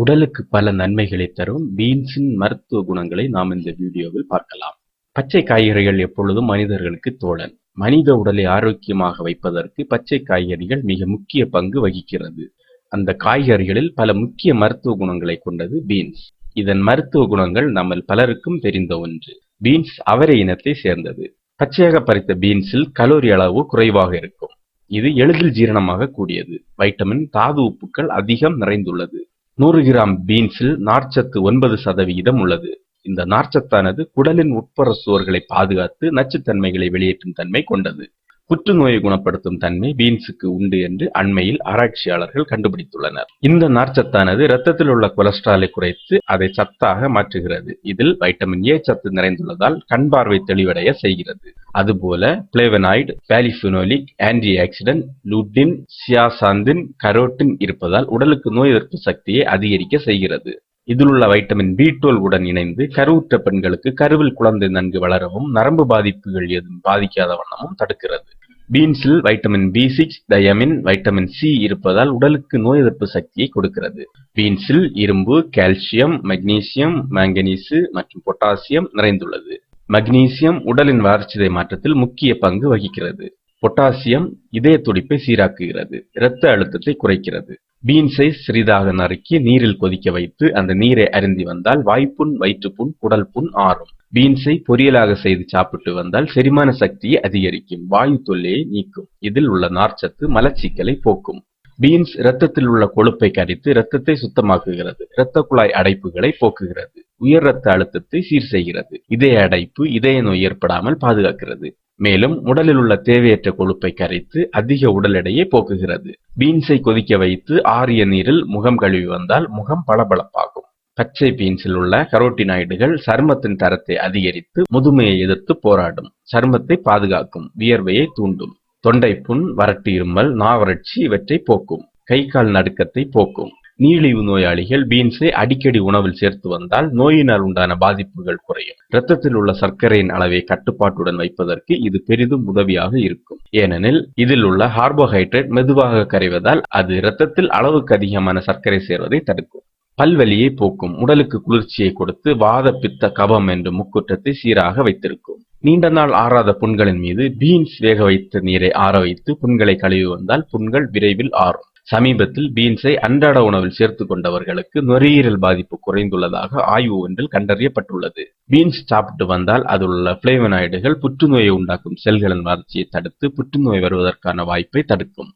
உடலுக்கு பல நன்மைகளை தரும் பீன்ஸின் மருத்துவ குணங்களை நாம் இந்த வீடியோவில் பார்க்கலாம். பச்சை காய்கறிகள் எப்பொழுதும் மனிதர்களுக்கு தோழன். மனித உடலை ஆரோக்கியமாக வைப்பதற்கு பச்சை காய்கறிகள் மிக முக்கிய பங்கு வகிக்கிறது. அந்த காய்கறிகளில் பல முக்கிய மருத்துவ குணங்களை கொண்டது பீன்ஸ். இதன் மருத்துவ குணங்கள் நம்ம பலருக்கும் தெரிந்த ஒன்று. பீன்ஸ் அவரை இனத்தை சேர்ந்தது. பச்சையாக பறித்த பீன்ஸில் கலோரி அளவு குறைவாக இருக்கும். இது எளிதில் ஜீரணமாக கூடியது. வைட்டமின் தாது உப்புக்கள் அதிகம் நிறைந்துள்ளது. நூறு கிராம் பீன்ஸில் நார்ச்சத்து ஒன்பது சதவிகிதம் உள்ளது. இந்த நார்ச்சத்தானது குடலின் உட்புற சுவர்களை பாதுகாத்து நச்சுத்தன்மைகளை வெளியேற்றும் தன்மை கொண்டது. புற்றுநோயை குணப்படுத்தும் தன்மை பீன்ஸுக்கு உண்டு என்று அண்மையில் ஆராய்ச்சியாளர்கள் கண்டுபிடித்துள்ளனர். இந்த நார்ச்சத்தானது இரத்தத்தில் உள்ள கொலஸ்ட்ராலை குறைத்து அதை சத்தாக மாற்றுகிறது. இதில் வைட்டமின் ஏ சத்து நிறைந்துள்ளதால் கண் பார்வை தெளிவடைய செய்கிறது. அதுபோல flavonoid polyphenolic anti oxidant lutein zeaxanthin carotene இருப்பதால் உடலுக்கு நோய் எதிர்ப்பு சக்தியை அதிகரிக்க செய்கிறது. இதில் உள்ள வைட்டமின் பி டுவெல் உடன் இணைந்து கருவுற்ற பெண்களுக்கு கருவில் குழந்தை நன்கு வளரவும் நரம்பு பாதிப்புகள் எதுவும் பாதிக்காத வண்ணமும் தடுக்கிறது. பீன்ஸில் vitamin B six thiamine vitamin C இருப்பதால் உடலுக்கு நோய் எதிர்ப்பு சக்தியை கொடுக்கிறது. பீன்ஸில் இரும்பு கால்சியம் மக்னீசியம் மாங்கனீசு மற்றும் பொட்டாசியம் நிறைந்துள்ளது. மக்னீசியம் உடலின் வளர்ச்சிதை மாற்றத்தில் முக்கிய பங்கு வகிக்கிறது. பொட்டாசியம் இதய துடிப்பை சீராக்குகிறது. இரத்த அழுத்தத்தை குறைக்கிறது. பீன்ஸை சிறிதாக நறுக்கி நீரில் கொதிக்க வைத்து அந்த நீரை அருந்தி வந்தால் வாய்ப்புண் வயிற்றுப்புண் குடல் புண் ஆறும். பீன்ஸை பொரியலாக செய்து சாப்பிட்டு வந்தால் செரிமான சக்தியை அதிகரிக்கும் வாயு தொல்லையை நீக்கும். இதில் உள்ள நார்ச்சத்து மலச்சிக்கலை போக்கும். பீன்ஸ் இரத்தத்தில் உள்ள கொழுப்பை கரித்து இரத்தத்தை சுத்தமாக்குகிறது. இரத்த குழாய் அடைப்புகளை போக்குகிறது. உயர் இரத்த அழுத்தத்தை சீர் செய்கிறது. இதய அடைப்பு இதய நோய் ஏற்படாமல் பாதுகாக்கிறது. மேலும் உடலில் உள்ள தேவையற்ற கொழுப்பை கரைத்து அதிக உடல் எடையை போக்குகிறது. பீன்ஸை கொதிக்க வைத்து ஆரிய நீரில் முகம் கழுவி வந்தால் முகம் பளபளப்பாகும். பச்சை பீன்ஸில் உள்ள கரோட்டினாய்டுகள் சருமத்தின் தரத்தை அதிகரித்து முதுமையை எதிர்த்து போராடும். சருமத்தை பாதுகாக்கும் வியர்வையை தூண்டும். தொண்டை புண் வறட்டு இருமல் நாவறட்சி இவற்றை போக்கும். கை கால் நடுக்கத்தை போக்கும். நீரிழிவு நோயாளிகள் பீன்ஸை அடிக்கடி உணவில் சேர்த்து வந்தால் நோயினால் உண்டான பாதிப்புகள் குறையும். இரத்தத்தில் உள்ள சர்க்கரையின் அளவை கட்டுப்பாட்டுடன் வைப்பதற்கு இது பெரிதும் உதவியாக இருக்கும். ஏனெனில் இதில் உள்ள கார்போஹைட்ரேட் மெதுவாக கரைவதால் அது இரத்தத்தில் அளவுக்கு அதிகமான சர்க்கரை சேர்வதை தடுக்கும். பல்வலியை போக்கும். உடலுக்கு குளிர்ச்சியை கொடுத்து வாத பித்த கபம் என்ற முக்குற்றத்தை சீராக வைத்திருக்கும். நீண்ட நாள் ஆறாத புண்களின் மீது பீன்ஸ் வேக வைத்த நீரை ஆற வைத்து புண்களை கழுவி வந்தால் புண்கள் விரைவில் ஆறும். சமீபத்தில் பீன்ஸை அன்றாட உணவில் சேர்த்து கொண்டவர்களுக்கு நுரையீரல் பாதிப்பு குறைந்துள்ளதாக ஆய்வு ஒன்றில் கண்டறியப்பட்டுள்ளது. பீன்ஸ் சாப்பிட்டு வந்தால் அதில் உள்ள பிளேவனாய்டுகள் புற்றுநோயை உண்டாக்கும் செல்களின் வளர்ச்சியை தடுத்து புற்றுநோய் வருவதற்கான வாய்ப்பை தடுக்கும்.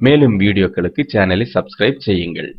மேலும் வீடியோக்களுக்கு சேனலை சப்ஸ்கிரைப் செய்யுங்கள்.